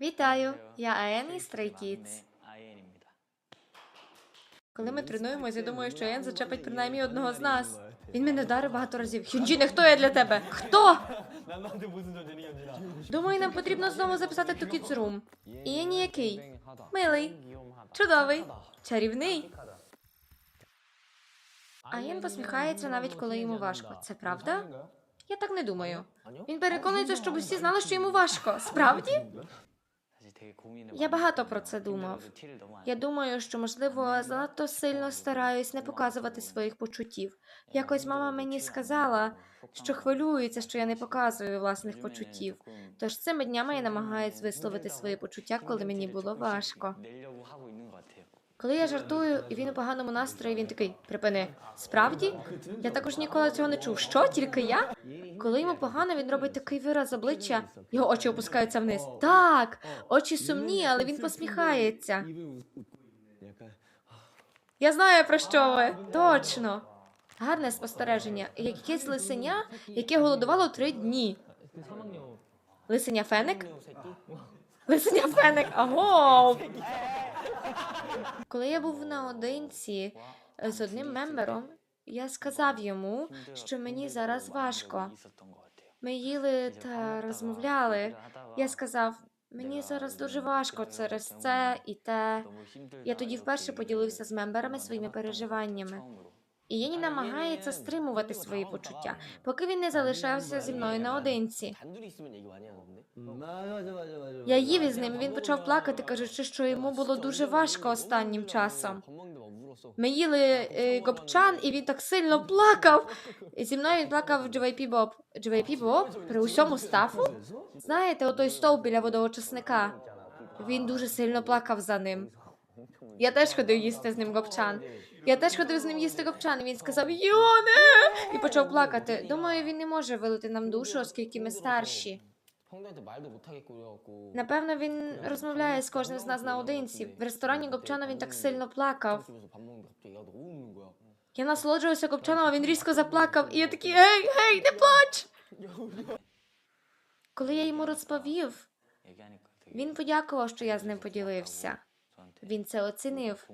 Вітаю! Я Аен із Stray Kids. Коли ми тренуємося, я думаю, що Аен зачепить принаймні одного з нас. Він мене вдарив багато разів. Хінджіне, хто я для тебе? Хто? Думаю, нам потрібно знову записати ту Room. І я ніякий. Милий, чудовий, чарівний. Аєн посміхається навіть коли йому важко. Це правда? Я так не думаю. Він переконується, щоб усі знали, що йому важко. Справді? Я багато про це думав. Я думаю, що можливо занадто сильно стараюсь не показувати своїх почуттів. Якось мама мені сказала, що хвилюється, що я не показую власних почуттів. Тож цими днями я намагаюсь висловити свої почуття, коли мені було важко. Коли я жартую, і він у поганому настрої, він такий припини. Справді, я також ніколи цього не чув. Що тільки я? Коли йому погано, він робить такий вираз обличчя, його очі опускаються вниз. Так, очі сумні, але він посміхається. Я знаю про що ви точно. Гарне спостереження. Якесь лисеня, яке голодувало три дні. Лисеня феник? Лисеня феник. Аго! Коли я був наодинці е, з одним мембером, я сказав йому, що мені зараз важко. Ми їли та розмовляли. Я сказав, мені зараз дуже важко через це і те. Я тоді вперше поділився з мемберами своїми переживаннями і Єні намагається стримувати свої почуття, поки він не залишався зі мною наодинці. Я їв із ним. Він почав плакати, кажучи, що йому було дуже важко останнім часом. Ми їли е, копчан, і він так сильно плакав. І Зі мною він плакав JYP Боб. JYP Боб? при усьому стафу. Знаєте, отой стовп біля водоочисника. Він дуже сильно плакав за ним. Я теж ходив їсти з ним копчан. Я теж ходив з ним їсти копчан. Він сказав Йоне! і почав плакати. Думаю, він не може вилити нам душу, оскільки ми старші. Напевно, він розмовляє з кожним з нас наодинці. В ресторані гопчана він так сильно плакав. Я насолоджувався копчаном, а він різко заплакав, і я такий гей, гей, не плач. Коли я йому розповів, він подякував, що я з ним поділився. Він це оцінив.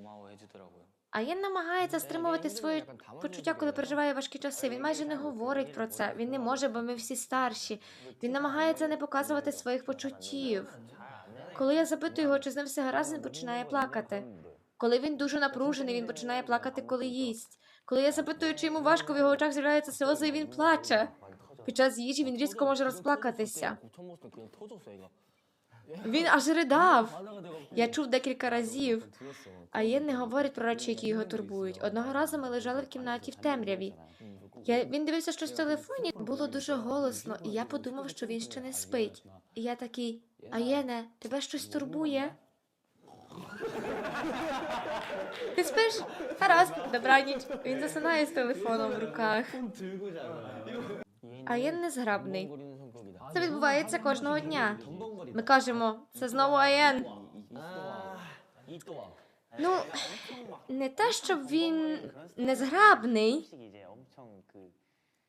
А він намагається стримувати своє почуття, коли переживає важкі часи. Він майже не говорить про це. Він не може, бо ми всі старші. Він намагається не показувати своїх почуттів. Коли я запитую його, чи з ним все гаразд, він починає плакати. Коли він дуже напружений, він починає плакати, коли їсть. Коли я запитую, чи йому важко в його очах з'являються сльози, і він плаче. Під час їжі він різко може розплакатися. Він аж ридав. Я чув декілька разів. А є не говорить про речі, які його турбують. Одного разу ми лежали в кімнаті в темряві. Я він дивився, що в телефоні було дуже голосно, і я подумав, що він ще не спить. І я такий, Аєне, тебе щось турбує? Ти спиш? Гаразд, добраніч. Він засинає з телефоном в руках. а є незграбний. Це відбувається кожного дня. Ми кажемо, це знову АЄН. Ну, не те, щоб він незграбний.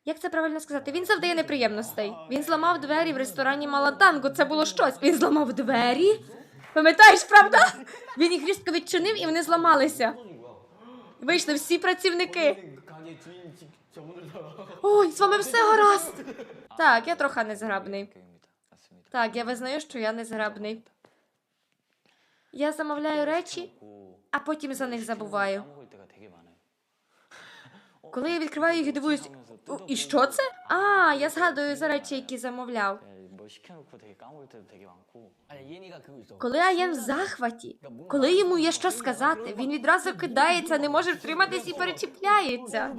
Як це правильно сказати? Він завдає неприємностей. Він зламав двері в ресторані Малатанго. Це було щось. Він зламав двері. Пам'ятаєш, правда? Він їх різко відчинив і вони зламалися. Вийшли всі працівники. Ой, з вами все гаразд. Так, я трохи незграбний. Так, я визнаю, що я незграбний. Я замовляю речі, а потім за них забуваю. Коли я відкриваю їх і дивуюсь, і що це? А, я згадую за речі, які замовляв. Коли Аєн в захваті, коли йому є що сказати, він відразу кидається, не може втриматись і перечіпляється.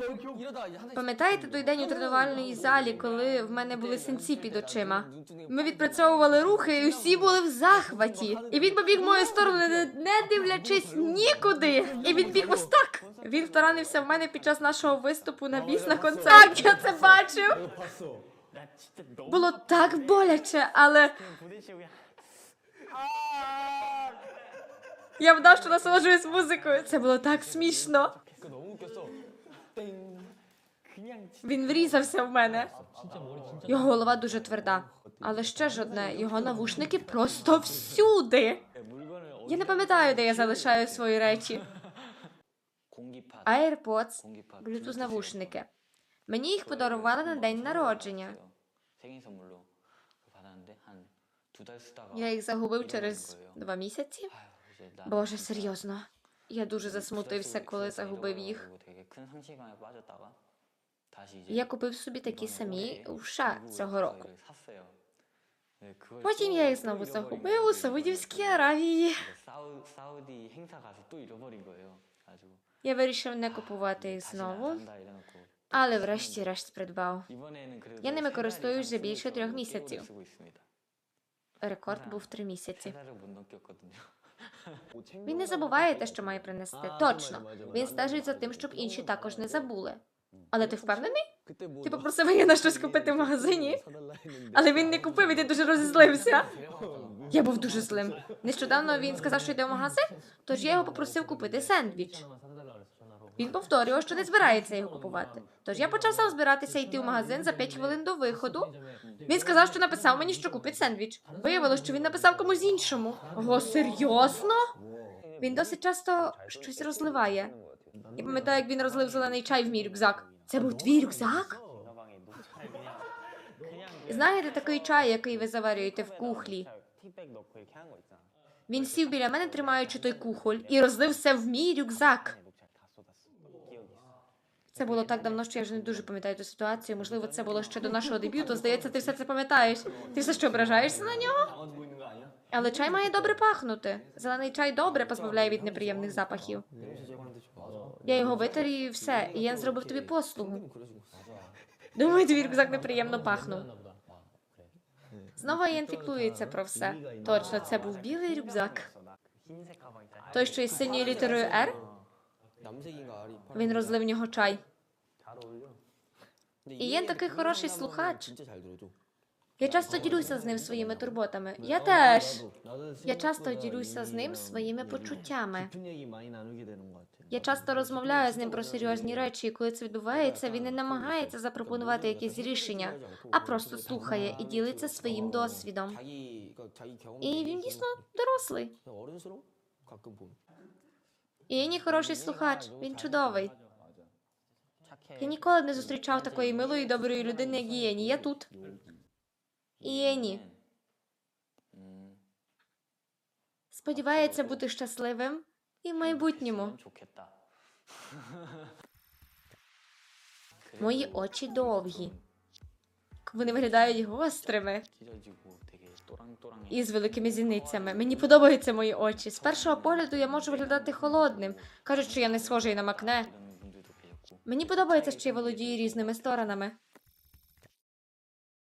Пам'ятаєте той день у тренувальній залі, коли в мене були синці під очима? Ми відпрацьовували рухи, і усі були в захваті. І він побіг мою сторону, не дивлячись нікуди. І він біг ось так. Він втаранився в мене під час нашого виступу на біс на концерті. Так, Я це бачив. Було так боляче, але. Я вдав, що насолоджуюсь музикою. Це було так смішно. Він врізався в мене. Його голова дуже тверда. Але ще ж одне, його навушники просто всюди. Я не пам'ятаю, де я залишаю свої речі. AirPods, Bluetooth навушники. Мені їх подарували на день народження. Я їх загубив через два місяці. Боже, серйозно. Я дуже засмутився, коли загубив їх. Я купив собі такі самі уша цього року. Потім я їх знову загубив у Саудівській Аравії. Я вирішив не купувати їх знову але врешті-решт придбав. Я ними користуюсь вже більше трьох місяців. Рекорд був три місяці. Він не забуває те, що має принести. Точно він стежить за тим, щоб інші також не забули. Але ти впевнений? Ти попросив мене на щось купити в магазині, але він не купив і ти дуже розізлився. Я був дуже злим. Нещодавно він сказав, що йде в магазин, тож я його попросив купити сендвіч. Він повторював, що не збирається його купувати. Тож я почав сам збиратися йти в магазин за 5 хвилин до виходу. Він сказав, що написав мені, що купить сендвіч. Виявилося, що він написав комусь іншому. Го серйозно? Він досить часто щось розливає. Я пам'ятаю, як він розлив зелений чай в мій рюкзак. Це був твій рюкзак? Знаєте, такий чай, який ви заварюєте в кухлі? Він сів біля мене, тримаючи той кухоль, і розлив все в мій рюкзак. Це було так давно, що я вже не дуже пам'ятаю ту ситуацію. Можливо, це було ще до нашого дебюту. Здається, ти все це пам'ятаєш. Ти все ще ображаєшся на нього? Але чай має добре пахнути. Зелений чай добре позбавляє від неприємних запахів. Я його витер і все. І я зробив тобі послугу. Думаю, твій рюкзак неприємно пахнув. Знову Єн фіклується про все. Точно, це був білий рюкзак. Той, що із синьою літерою Р. Він розлив в нього чай. І Єн такий хороший слухач. Я часто ділюся з ним своїми турботами. Я теж. Я часто ділюся з ним своїми почуттями. Я часто розмовляю з ним про серйозні речі, і коли це відбувається, він не намагається запропонувати якісь рішення, а просто слухає і ділиться своїм досвідом. І він дійсно дорослий. Єні хороший слухач, він чудовий. Я ніколи не зустрічав такої милої і доброї людини, як Єні. Я тут. Єні. Сподівається бути щасливим і в майбутньому. Мої очі довгі. Вони виглядають гострими і з великими зіницями. Мені подобаються мої очі. З першого погляду я можу виглядати холодним. Кажуть, що я не схожий на макне. Мені подобається, що я володію різними сторонами.